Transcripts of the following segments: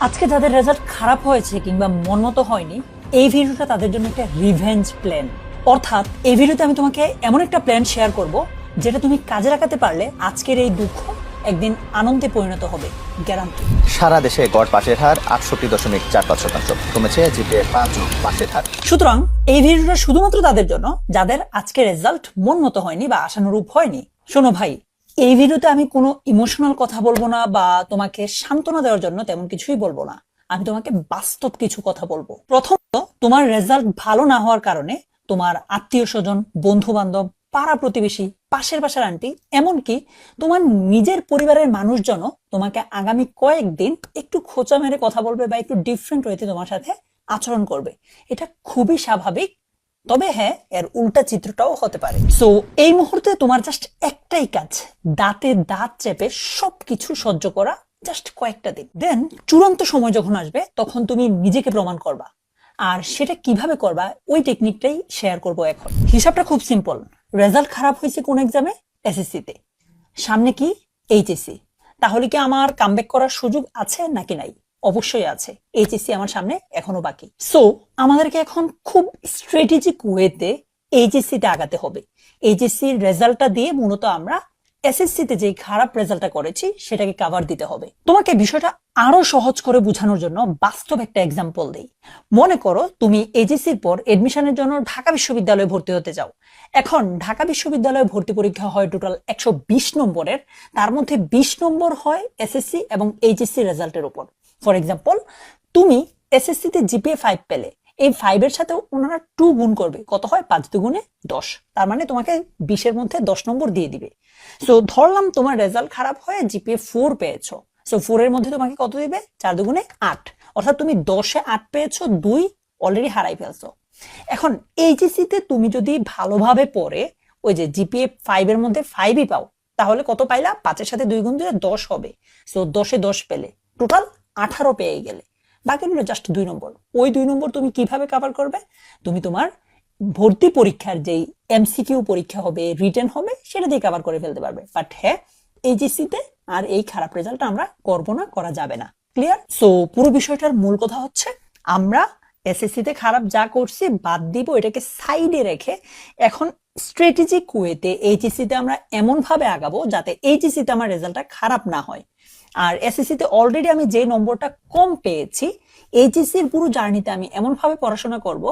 আজকে যাদের রেজাল্ট খারাপ হয়েছে কিংবা মনমতো হয়নি এই ভিডিওটা তাদের জন্য একটা রিভেঞ্জ প্ল্যান অর্থাৎ এই ভিডিওতে আমি তোমাকে এমন একটা প্ল্যান শেয়ার করব যেটা তুমি কাজে লাগাতে পারলে আজকের এই দুঃখ একদিন আনন্দে পরিণত হবে গ্যারান্টি সারা দেশে গড় পাশের হার আটষট্টি দশমিক চার পাঁচ শতাংশ। কমেছে জিপিএ পাঁচ পাশের হার। সুতরাং এই ভিডিওটা শুধুমাত্র তাদের জন্য যাদের আজকে রেজাল্ট মন মতো হয়নি বা আশানুরূপ হয়নি। শোনো ভাই এই ভিডিওতে আমি কোনো ইমোশনাল কথা বলব না বা তোমাকে সান্ত্বনা দেওয়ার জন্য তেমন কিছুই বলব না। আমি তোমাকে বাস্তব কিছু কথা বলব। প্রথমত, তোমার রেজাল্ট ভালো না হওয়ার কারণে তোমার আত্মীয় স্বজন বন্ধু বান্ধব পাড়া প্রতিবেশী, পাশের পাশের আন্টি এমনকি তোমার নিজের পরিবারের মানুষজনও তোমাকে আগামী কয়েকদিন একটু খোঁচা মেরে কথা বলবে বা একটু ডিফারেন্ট ওয়েতে তোমার সাথে আচরণ করবে। এটা খুবই স্বাভাবিক তবে হ্যাঁ এর উল্টা চিত্রটাও হতে পারে। সো এই মুহূর্তে তোমার জাস্ট একটাই কাজ, দাঁতে দাঁত চেপে সবকিছু সহ্য করা জাস্ট কয়েকটা দিন দেন চূড়ান্ত সময় যখন আসবে, তখন তুমি নিজেকে প্রমাণ করবা। আর সেটা কীভাবে করবা, ওই টেকনিকটাই শেয়ার করব এখন। হিসাবটা খুব সিম্পল রেজাল্ট খারাপ হয়েছে কোন এক্সামে এসএসসি তে। সামনে কি? এইচএসসি তাহলে কি আমার কামব্যাক করার সুযোগ আছে নাকি নাই? অবশ্যই আছে। এইচএসসি আমার সামনে এখনও বাকি। সো আমাদেরকে এখন খুব স্ট্র্যাটেজিক ওয়েতে এইচএসসি তে আগাতে হবে। এইচএসসি রেজাল্টটা দিয়ে মূলত আমরা এসএসসি তে যে খারাপ রেজাল্টটা করেছি, সেটাকে কভার দিতে হবে। তোমাকে বিষয়টা আরও সহজ করে বোঝানোর জন্য বাস্তব একটা এক্সাম্পল দেই। মনে করো তুমি এইচএসসির পর এডমিশনের জন্য ঢাকা বিশ্ববিদ্যালয়ে ভর্তি হতে যাও এখন ঢাকা বিশ্ববিদ্যালয়ে ভর্তি পরীক্ষা হয় টোটাল একশো বিশ নম্বরের। তার মধ্যে বিশ নম্বর হয় এসএসসি এবং এইচএসসি রেজাল্টের উপর। ফর এক্সাম্পল তুমি এসএসসি তে জিপিএ ফাইভ পেলে, এই ফাইভের সাথে ওনারা টু গুণ করবে। কত হয়? পাঁচ দুগুণে দশ। তার মানে তোমাকে বিশের মধ্যে দশ নম্বর দিয়ে দিবে। সো ধরলাম তোমার রেজাল্ট খারাপ হয়ে জিপিএ ফোর পেয়েছ। সো ফোর এর মধ্যে তোমাকে কত দিবে? চার দুগুণে আট। অর্থাৎ তুমি দশে আট পেয়েছ, দুই অলরেডি হারাই ফেলছো। এখন এইচএসসি তে তুমি যদি ভালোভাবে পড়ে, ওই যে জিপিএ ফাইভ এর মধ্যে ফাইভই পাও, তাহলে কত পাইলা? পাঁচের সাথে দুই গুণ দিলে দশ হবে। সো দশে দশ পেলে। টোটাল আঠারো পেয়ে গেলে। বাকি রইল জাস্ট দুই নম্বর। ওই দুই নম্বর তুমি কীভাবে কভার করবে? তুমি তোমার ভর্তি পরীক্ষার যেই এমসিকিউ পরীক্ষা হবে রিটার্ন হবে, সেটা দিয়ে কভার করে ফেলতে পারবে। বাট হ্যাঁ এইচএসসিতে আর এই খারাপ রেজাল্ট আমরা করব না, করা যাবে না। ক্লিয়ার সো পুরো বিষয়টার মূল কথা হচ্ছে, আমরা এসএসসি তে খারাপ যা করছি বাদ দিব, এটাকে সাইডে রেখে এখন স্ট্র্যাটেজিক ওয়েতে এইচএসসি তে আমরা এমন ভাবে আগাবো যাতে এইচএসসি তে আমার রেজাল্টটা খারাপ না হয়। আর এসএসসিতে অলরেডি আমি যে নম্বরটা কম পেয়েছি এইচএসসির পুরো জার্নিতে আমি এমনভাবে পড়াশোনা করব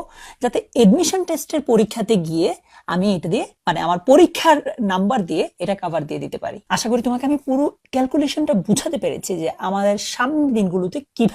যাতে এডমিশন টেস্টের পরীক্ষাতে গিয়ে আমি এটা দিয়ে মানে আমার পরীক্ষার নাম্বার দিয়ে এটা কভার দিয়ে দিতে পারি। আশা করি তোমাকে আমি পুরো ক্যালকুলেশনটা বুঝাতে পেরেছি যে আমাদের সামনের দিনগুলোতে কীভাবে